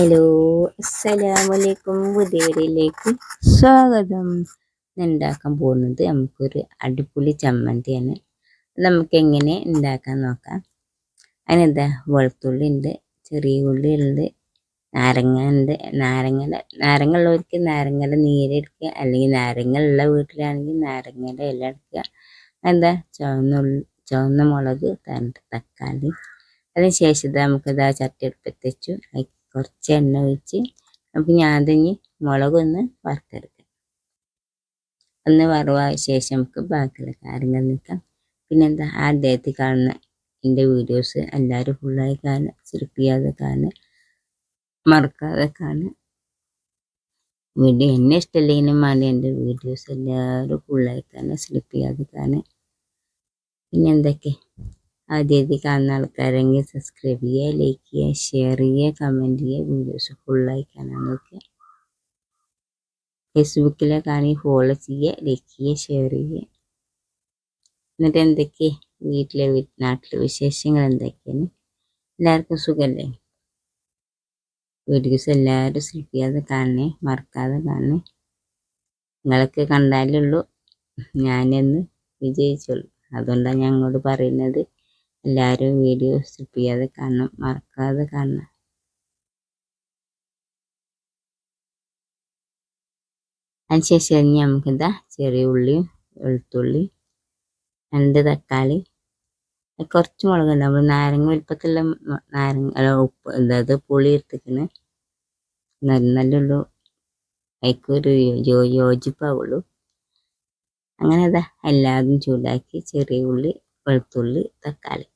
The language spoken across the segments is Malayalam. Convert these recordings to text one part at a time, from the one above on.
ഹലോ അസ്സലാമലൈക്കും. പുതിയവരിലേക്ക് സ്വാഗതം. ഉണ്ടാക്കാൻ പോകുന്നത് നമുക്കൊരു അടിപൊളി ചമ്മന്തിയാണ്. നമുക്ക് എങ്ങനെ ഉണ്ടാക്കാൻ നോക്കാം. അതിനെന്താ? വെളുത്തുള്ളി ഉണ്ട് ചെറിയ ഉള്ളി ഉണ്ട് നാരങ്ങ ഉണ്ട് നാരങ്ങയുടെ നാരങ്ങ ഉള്ളവർക്ക് നാരങ്ങയുടെ നീരെടുക്കുക അല്ലെങ്കിൽ നാരങ്ങ ഉള്ള വീട്ടിലാണെങ്കിൽ നാരങ്ങയുടെ ഇല എടുക്കുക. എന്താ ചുവന്ന ചുവന്ന മുളക് തക്കാളി. അതിന് ശേഷം നമുക്കിതാ ആ ചട്ടി എടുപ്പത്ത് വെച്ചു. കുറച്ച് എണ്ണ ഒഴിച്ച് അപ്പം ഞാൻ അതിന് മുളകൊന്ന് വറുത്തെടുക്കാം. ഒന്ന് വറവായ ശേഷം നമുക്ക് ബാക്കിയുള്ള കാര്യങ്ങൾ നിൽക്കാം പിന്നെന്താ ആദ്യമായിട്ട് കാണുന്ന എന്റെ വീഡിയോസ് എല്ലാവരും ഫുള്ളായി കാണുക സ്ലിപ്പ് ചെയ്യാതെ കാണുക മറക്കാതെ കാണുക. വീഡിയോ എന്നെ ഇഷ്ടമല്ലെങ്കിലും വേണ്ടി എന്റെ വീഡിയോസ് എല്ലാവരും ഫുള്ളായി കാണുക സ്ലിപ്പ് ചെയ്യാതെ കാണുക. പിന്നെ എന്തൊക്കെ? ആദ്യമായിട്ട് കാണുന്ന ആൾക്കാരെങ്കിൽ സബ്സ്ക്രൈബ് ചെയ്യുക ലൈക്ക് ചെയ്യുക ഷെയർ ചെയ്യുക കമന്റ് ചെയ്യുക വീഡിയോസ് ഫുള്ളായി കാണാൻ നോക്കുക ഫേസ്ബുക്കിലെ കാണി ഫോളോ ചെയ്യുക ലൈക്ക് ചെയ്യുക ഷെയർ ചെയ്യുക. എന്നിട്ട് എന്തൊക്കെ വീട്ടിലെ നാട്ടിലെ വിശേഷങ്ങൾ എന്തൊക്കെയാണ്? എല്ലാവർക്കും സുഖമല്ലേ വീഡിയോസ് എല്ലാവരും സ്ലിപ്പ് ചെയ്യാതെ കാണണേ മറക്കാതെ കാണണേ. നിങ്ങളൊക്കെ കണ്ടാലുള്ളൂ ഞാനെന്ന് വിജയിച്ചുള്ളൂ. അതുകൊണ്ടാണ് ഞാൻ അങ്ങോട്ട് പറയുന്നത്. എല്ലാവരും വീഡിയോ സ്കിപ്പ് ചെയ്യാതെ കാണണം മറക്കാതെ കാണണം. അതിനുശേഷം നമുക്കെന്താ ചെറിയ ഉള്ളിയും വെളുത്തുള്ളി രണ്ട് തക്കാളി കുറച്ച് മുളക് നമ്മൾ നാരങ്ങ വലുപ്പത്തിലുള്ള നാരങ്ങ അല്ല ഉപ്പ് അതായത് പുളി എടുത്തിക്കണ് നല്ലുള്ളൂ അതിക്കൊരു യോജിപ്പാവുള്ളൂ. അങ്ങനെ അതാ എല്ലാതും ചൂടാക്കി ചെറിയ ഉള്ളി വെളുത്തുള്ളി തക്കാളി.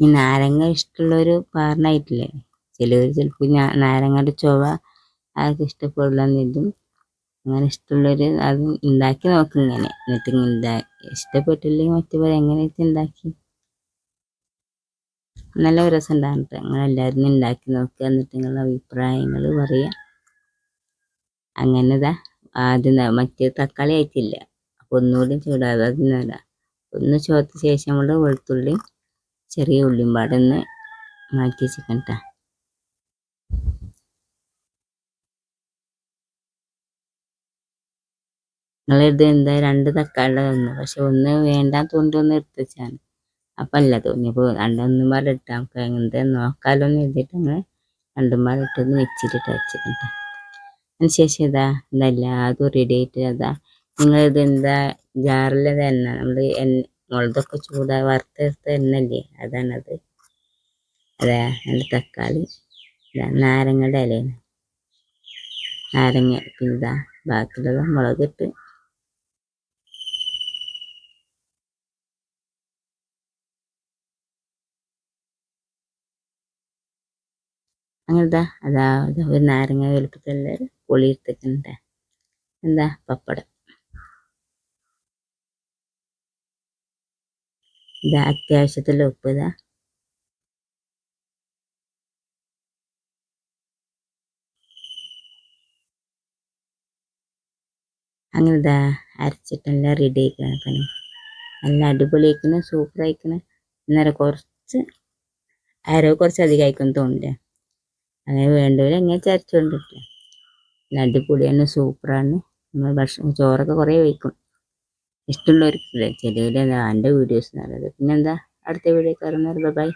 ഈ നാരങ്ങ ഇഷ്ടമുള്ളൊരു പാറിനായിട്ടില്ലേ ചിലർ ചിലപ്പോൾ നാരങ്ങയുടെ ചുവ അതൊക്കെ ഇഷ്ടപ്പെടില്ലെന്നിതും അങ്ങനെ ഇഷ്ടമുള്ളൊരു അത് ഉണ്ടാക്കി നോക്കും ഇങ്ങനെ. എന്നിട്ട് ഇങ്ങനെ ഇഷ്ടപ്പെട്ടില്ലെങ്കിൽ മറ്റു പോലെ എങ്ങനെ ഉണ്ടാക്കി നല്ല രസം ഉണ്ടാകും അങ്ങനെ എല്ലാവരും ഉണ്ടാക്കി നോക്കുക എന്നിട്ട് നിങ്ങളുടെ അഭിപ്രായങ്ങൾ പറയുക അങ്ങനെ ഇതാ ആദ്യം മറ്റേ തക്കാളി ആയിട്ടില്ല. ഒന്നുകൂടി ചൂടാകാതെ അതിനല്ല ഒന്ന് ചോത്ത ശേഷം നമ്മൾ വെളുത്തുള്ളി ചെറിയ ഉള്ളിയും പാടൊന്ന് മാറ്റി വെച്ചിക്കണ്ട നിങ്ങളിത് എന്താ രണ്ട് തക്കാളി തന്നു പക്ഷെ ഒന്ന് വേണ്ടാൻ തോന്നി ഒന്ന് എടുത്ത് വെച്ചാണ്. അപ്പം അല്ല തോന്നിയപ്പോൾ രണ്ടൊന്നും പാടെ ഇട്ടാൽ നമുക്ക് എന്താ നോക്കാലൊന്നും എഴുതിയിട്ട് അങ്ങനെ രണ്ടും പാടെ ഇട്ടൊന്ന് വെച്ചിട്ട് വെച്ചിട്ടുണ്ട് അതിന് ശേഷം ഇതാ ഇതെല്ലാതും റെഡി ആയിട്ട് അതാ നിങ്ങളിത് എന്താ ജാറിലെ എണ്ണ നമ്മൾ എണ്ണ മുളകൊക്കെ ചൂടാ വറുത്തെടുത്ത എണ്ണല്ലേ അതാണത്. അതാ അതിന്റെ തക്കാളി നാരങ്ങയുടെ ഇലയാണ്. നാരങ്ങ പിന്നെ ഇതാ ബാക്കിയുള്ളത് മുളകിട്ട്. അങ്ങനത്തെ അതാ ഒരു നാരങ്ങ വലുപ്പത്തിലുള്ള പുളി എടുത്തിട്ടുണ്ട്. എന്താ പപ്പടം. ഇതാ അത്യാവശ്യത്തിലുള്ള ഉപ്പ് ഇതാ. അങ്ങനെ ഇതാ അരച്ചിട്ടെല്ലാം റെഡി ആയിക്കണം പണി നല്ല അടിപൊളി ആയിക്കണം സൂപ്പർ ആയിക്കണം. അന്നേരം കുറച്ച് അരവ് കുറച്ച് അധികം ആയിക്കും തോന്നില്ലേ അങ്ങനെ വേണ്ടവരെ എങ്ങനെ ചരച്ചുകൊണ്ടിരിക്കുക നല്ല സൂപ്പറാണ് നമ്മൾ ഭക്ഷണം ചോറൊക്കെ കുറേ വയ്ക്കും ഇഷ്ടമുള്ളവർക്ക് ചിലവർ എന്റെ വീഡിയോസ് നല്ലത്. പിന്നെന്താ? അടുത്ത വീഡിയോ കയറുന്നത് ബൈ